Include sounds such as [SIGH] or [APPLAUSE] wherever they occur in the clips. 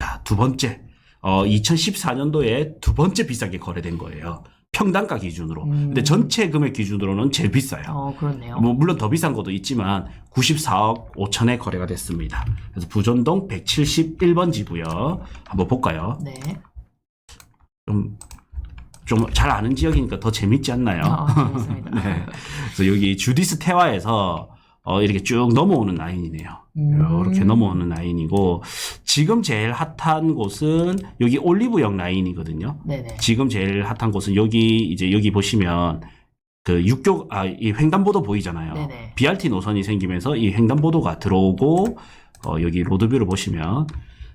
자, 두 번째. 어, 2014년도에 두 번째 비싸게 거래된 거예요. 평당가 기준으로. 음. 근데 전체 금액 기준으로는 제일 비싸요. 어, 그렇네요. 뭐 물론 더 비싼 것도 있지만 94억 5천에 거래가 됐습니다. 그래서 부전동 171번 지고요. 한번 볼까요? 네. 좀 좀잘 아는 지역이니까 더 재밌지 않나요? 아, 재밌습니다. [LAUGHS] 네. 그래서 여기 주디스 태화에서 어, 이렇게 쭉 넘어오는 라인이네요. 음. 이렇게 넘어오는 라인이고 지금 제일 핫한 곳은 여기 올리브영 라인이거든요. 네네. 지금 제일 핫한 곳은 여기 이제 여기 보시면 그 육교 아이 횡단보도 보이잖아요. 네네. BRT 노선이 생기면서 이 횡단보도가 들어오고 어, 여기 로드뷰를 보시면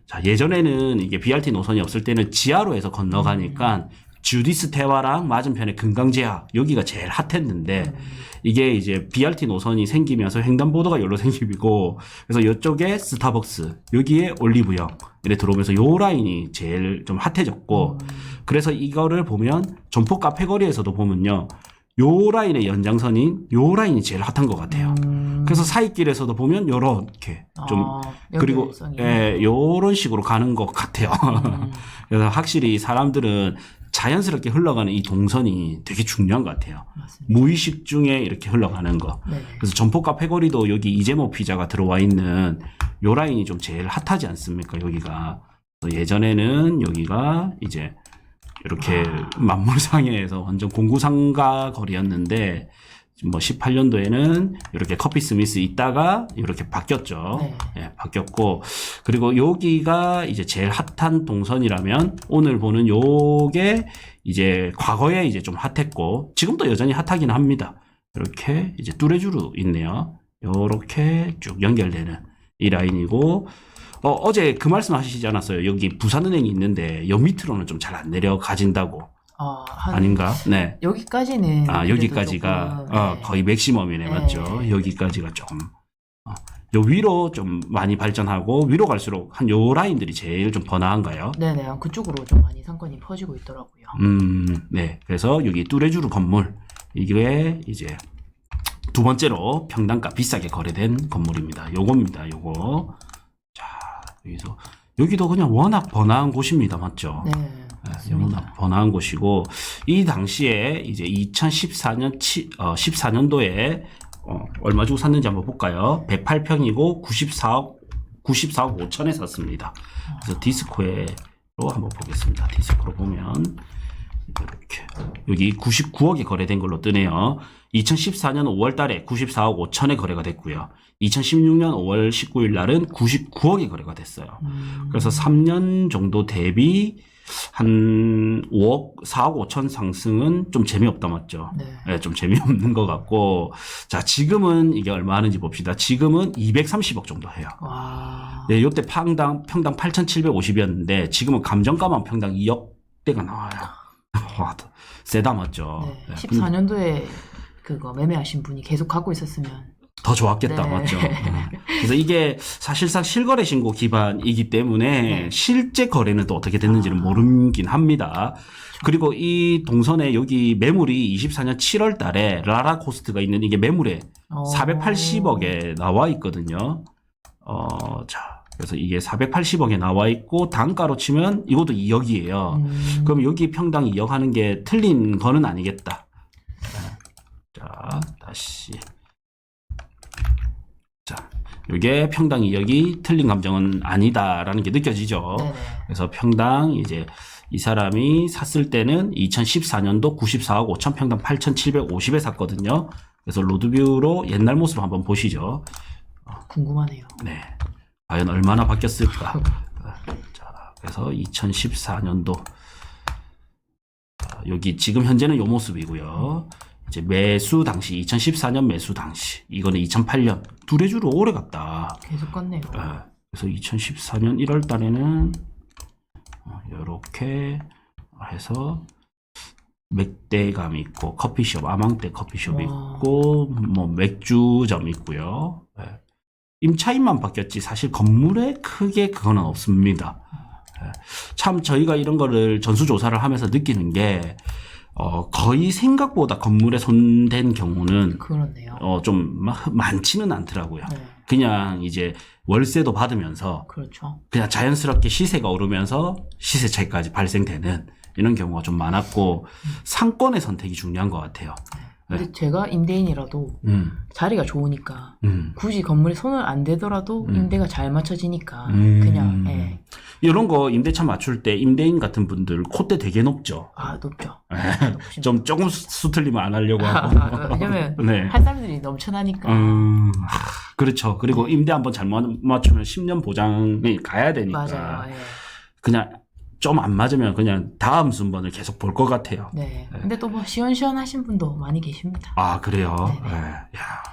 자 예전에는 이게 BRT 노선이 없을 때는 지하로 해서 건너가니까 주디스 태화랑 맞은편에 금강제하 여기가 제일 핫했는데 음. 이게 이제 BRT 노선이 생기면서 횡단보도가 여기로 [LAUGHS] 생기고 그래서 이쪽에 스타벅스 여기에 올리브영 이렇게 들어오면서 요 라인이 제일 좀 핫해졌고 음. 그래서 이거를 보면 점포 카페 거리에서도 보면요 요 라인의 연장선인 요 라인이 제일 핫한 것 같아요. 음. 그래서 사이길에서도 보면 요렇게 좀 아, 그리고 연결성이. 예, 요런 식으로 가는 것 같아요. 음. [LAUGHS] 그래서 확실히 사람들은 자연스럽게 흘러가는 이 동선이 되게 중요한 것 같아요. 맞습니다. 무의식 중에 이렇게 흘러가는 거. 네네. 그래서 점포 카페 거리도 여기 이재모 피자가 들어와 있는 요 라인이 좀 제일 핫하지 않습니까? 여기가. 그래서 예전에는 여기가 이제 이렇게 만물상해에서 완전 공구상가 거리였는데 뭐 18년도에는 이렇게 커피 스미스 있다가 이렇게 바뀌었죠. 네. 예, 바뀌었고 그리고 여기가 이제 제일 핫한 동선이라면 오늘 보는 요게 이제 과거에 이제 좀 핫했고 지금도 여전히 핫하긴 합니다. 이렇게 이제 뚜레쥬르 있네요. 요렇게 쭉 연결되는 이 라인이고 어, 어제 그 말씀 하시지 않았어요. 여기 부산은행이 있는데 여 밑으로는 좀 잘 안 내려가진다고 아, 한 아닌가? 네. 여기까지는 아, 여기까지가 조금, 어, 네. 거의 맥시멈이네, 네. 맞죠? 여기까지가 좀. 어, 요 위로 좀 많이 발전하고 위로 갈수록 한 요 라인들이 제일 좀 번화한가요? 네네. 그쪽으로 좀 많이 상권이 퍼지고 있더라고요. 음, 네. 그래서 여기 뚜레쥬르 건물 이게 이제 두 번째로 평당가 비싸게 거래된 건물입니다. 요겁니다. 요거. 자, 여기서 여기도 그냥 워낙 번화한 곳입니다. 맞죠? 네. 네, 맞습니다. 번화한 곳이고 이 당시에 이제 2014년 치, 어, 14년도에 어, 얼마 주고 샀는지 한번 볼까요? 108평이고 94억 94억 5천에 샀습니다. 그래서 디스코에로 한번 보겠습니다. 디스코로 보면 이렇게 여기 99억에 거래된 걸로 뜨네요. 2014년 5월 달에 94억 5천에 거래가 됐고요. 2016년 5월 19일 날은 99억에 거래가 됐어요. 음. 그래서 3년 정도 대비 한 5억, 4억 5천 상승은 좀 재미없다 맞죠? 네. 네, 좀 재미없는 것 같고. 자, 지금은 이게 얼마 하는지 봅시다. 지금은 230억 정도 해요. 와. 네, 요때 평당, 평당 8,750이었는데 지금은 감정가만 평당 2억대가 나와요. 와, 세다 맞죠? 네. 네, 14년도에 그거 매매하신 분이 계속 갖고 있었으면 더 좋았겠다, 네. 맞죠? 어. [LAUGHS] 그래서 이게 사실상 실거래 신고 기반이기 때문에 네. 실제 거래는 또 어떻게 됐는지는 아. 모르긴 합니다. 그리고 이 동선에 여기 매물이 24년 7월 달에 라라 코스트가 있는 이게 매물에 어. 480억에 나와 있거든요. 어, 자. 그래서 이게 480억에 나와 있고 단가로 치면 이것도 2억이에요. 음. 그럼 여기 평당 2억 하는 게 틀린 거는 아니겠다. 네. 자, 다시. 자, 이게 평당 2억이 틀린 감정은 아니다라는 게 느껴지죠. 네네. 그래서 평당 이제 이 사람이 샀을 때는 2014년도 94억 5천 평당 8,750에 샀거든요. 그래서 로드뷰로 옛날 모습을 한번 보시죠. 궁금하네요. 네. 과연 얼마나 바뀌었을까? [LAUGHS] 자, 그래서 2014년도 여기 지금 현재는 요 모습이고요. 이제 매수 당시 2014년 매수 당시 이거는 2008년 두레 주로 오래 갔다. 계속 껐네요. 예. 그래서 2014년 1월 달에는 이렇게 해서 맥대감 있고 커피숍 아망떼 커피숍 와. 있고 뭐 맥주점 있고요. 예. 임차인만 바뀌었지 사실 건물에 크게 그거는 없습니다. 예. 참 저희가 이런 거를 전수조사를 하면서 느끼는 게 어, 거의 생각보다 건물에 손댄 경우는 그렇네요. 어, 좀 마- 많지는 않더라고요. 네. 그냥 이제 월세도 받으면서 그렇죠. 그냥 자연스럽게 시세가 오르면서 시세 차익까지 발생되는 이런 경우가 좀 많았고 상권의 선택이 중요한 것 같아요. 근데 제가 임대인이라도 음, 자리가 좋으니까 음. 굳이 건물에 손을 안 대더라도 음. 임대가 잘 맞춰지니까 음. 그냥 예. 이런 거 임대차 맞출 때 임대인 같은 분들 콧대 되게 높죠. 아 높죠. 예. 좀 조금 수- 수틀리면 안 하려고 하고. 아, 왜냐면 [LAUGHS] 네. 할 사람들이 넘쳐나니까. 음, 아, 그렇죠. 그리고 임대 한번 잘못 맞추면 10년 보장이 가야 되니까. 맞아요. 예. 그냥 좀 안 맞으면 그냥 다음 순번을 계속 볼 것 같아요. 네. 근데 또 뭐 시원시원하신 분도 많이 계십니다. 아, 그래요? 네네. 예, 야.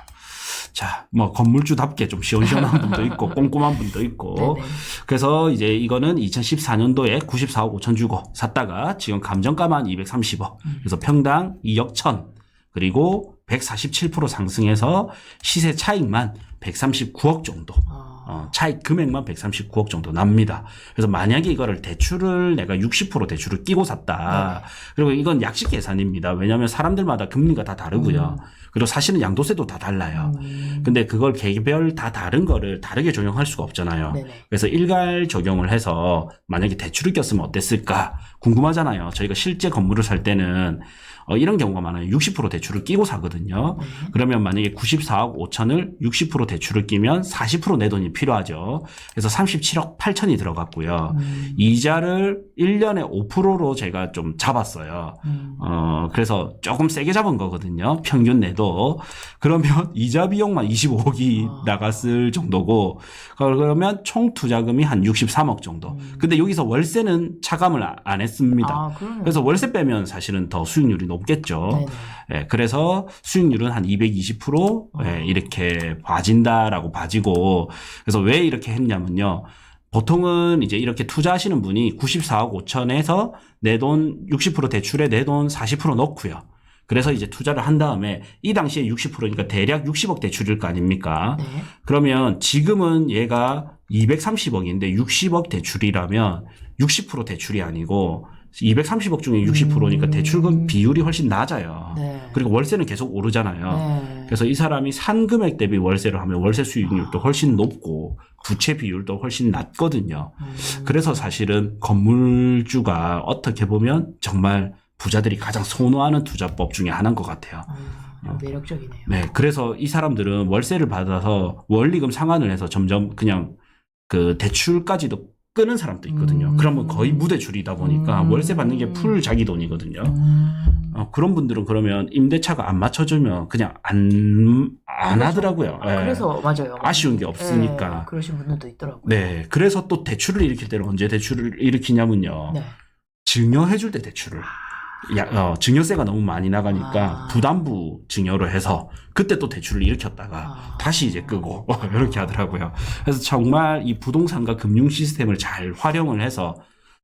자, 뭐, 건물주답게 좀 시원시원한 [LAUGHS] 분도 있고, 꼼꼼한 분도 있고. 네네. 그래서 이제 이거는 2014년도에 94억 5천 주고 샀다가 지금 감정가만 230억. 음. 그래서 평당 2억 천. 그리고 147% 상승해서 시세 차익만 139억 정도. 아, 어, 차익 금액만 139억 정도 납니다. 그래서 만약에 이거를 대출을 내가 60% 대출을 끼고 샀다. 네네. 그리고 이건 약식 계산입니다. 왜냐하면 사람들마다 금리가 다 다르고요. 음. 그리고 사실은 양도세도 다 달라요. 음. 근데 그걸 개별 다 다른 거를 다르게 적용할 수가 없잖아요. 네네. 그래서 일괄 적용을 해서 만약에 대출을 꼈으면 어땠을까 궁금하잖아요. 저희가 실제 건물을 살 때는 어, 이런 경우가 많아요. 60% 대출을 끼고 사거든요. 네. 그러면 만약에 94억 5천을 60% 대출을 끼면 40%내 돈이 필요하죠. 그래서 37억 8천이 들어갔고요. 음. 이자를 1년에 5%로 제가 좀 잡았어요. 음. 어, 그래서 조금 세게 잡은 거거든요. 평균 내도. 그러면 [LAUGHS] 이자 비용만 25억이 아. 나갔을 정도고, 그러면 총 투자금이 한 63억 정도. 음. 근데 여기서 월세는 차감을 아- 안했 습니다. 아. 그래서 월세 빼면 사실은 더 수익률이 높겠죠. 네네. 예, 그래서 수익률은 한 220% 예, 어. 이렇게 봐진다라고 봐지고 그래서 왜 이렇게 했냐면요. 보통은 이제 이렇게 투자하시는 분이 94억 5천에서 내 돈 60% 대출에 내 돈 40% 넣고요. 그래서 이제 투자를 한 다음에 이 당시에 60%니까 대략 60억 대출일 거 아닙니까? 네. 그러면 지금은 얘가 230억인데 60억 대출이라면 60% 대출이 아니고 230억 중에 60%니까 음. 대출금 비율이 훨씬 낮아요. 네. 그리고 월세는 계속 오르잖아요. 네. 그래서 이 사람이 산 금액 대비 월세를 하면 월세 수익률도 훨씬 높고 부채 비율도 훨씬 낮거든요. 음. 그래서 사실은 건물주가 어떻게 보면 정말 부자들이 가장 선호하는 투자법 중에 하나인 것 같아요. 음, 매력적이네요. 네, 그래서 이 사람들은 월세를 받아서 원리금 상환을 해서 점점 그냥 그 대출까지도 끄는 사람도 있거든요. 음. 그러면 거의 무대출이다 보니까 음. 월세 받는 게 풀 자기 돈이거든요. 음. 어, 그런 분들은 그러면 임대차가 안 맞춰주면 그냥 안, 안 그래서- 하더라고요. 아, 예. 그래서 맞아요. 아쉬운 게 없으니까. 네, 그러신 분들도 있더라고요. 네. 그래서 또 대출을 일으킬 때는 언제 대출을 일으키냐면요. 네. 증여해줄 때 대출을. 야, 어, 증여세가 너무 많이 나가니까 아. 부담부 증여를 해서 그때 또 대출을 일으켰다가 아. 다시 이제 끄고 [LAUGHS] 이렇게 하더라고요. 그래서 정말 이 부동산과 금융 시스템을 잘 활용을 해서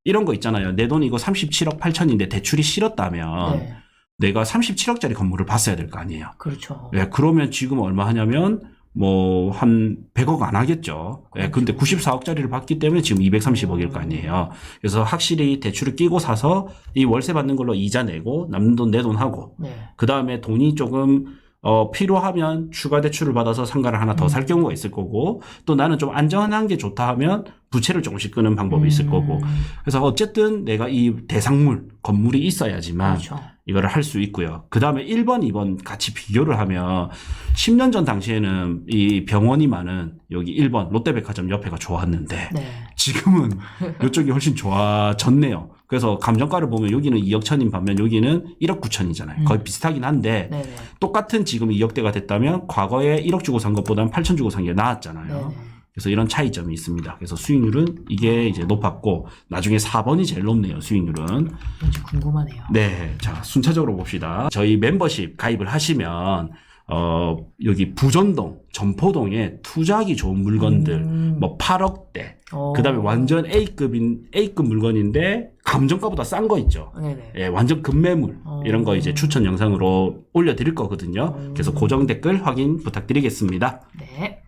이런 거 있잖아요. 내 돈 이거 37억 8천인데 대출이 싫었다면 네. 내가 37억짜리 건물을 봤어야 될 거 아니에요. 그렇죠. 예, 그러면 지금 얼마 하냐면 뭐 한 100억 안 하겠죠. 예, 근데 94억짜리를 받기 때문에 지금 230억일 거 아니에요. 그래서 확실히 대출을 끼고 사서 이 월세 받는 걸로 이자 내고 남는 돈 내 돈 하고 네. 그 다음에 돈이 조금 어, 필요하면 추가 대출을 받아서 상가를 하나 더살 음. 경우가 있을 거고 또 나는 좀 안전한 게 좋다 하면 부채를 조금씩 끄는 방법이 있을 음, 거고 그래서 어쨌든 내가 이 대상물 건물이 있어야지만 그렇죠. 이거를 할 수 있고요. 그 다음에 1번, 2번 같이 비교를 하면 10년 전 당시에는 이 병원이 많은 여기 1번 롯데백화점 옆에가 좋았는데 네. 지금은 [LAUGHS] 이쪽이 훨씬 좋아졌네요. 그래서 감정가를 보면 여기는 2억 천인 반면 여기는 1억 9천이잖아요. 거의 음. 비슷하긴 한데 네. 네. 똑같은 지금 2억대가 됐다면 과거에 1억 주고 산 것보다는 8천 주고 산 게 나았잖아요. 네. 네. 그래서 이런 차이점이 있습니다. 그래서 수익률은 이게 이제 높았고 나중에 4번이 제일 높네요. 수익률은. 왠지 궁금하네요. 네, 자 순차적으로 봅시다. 저희 멤버십 가입을 하시면 어 여기 부전동, 점포동에 투자하기 좋은 물건들 음. 뭐 8억대, 어. 그 다음에 완전 A급인 A급 물건인데 감정가보다 싼 거 있죠. 네네. 예, 완전 급매물 어. 이런 거 이제 추천 영상으로 올려드릴 거거든요. 음. 그래서 고정 댓글 확인 부탁드리겠습니다. 네.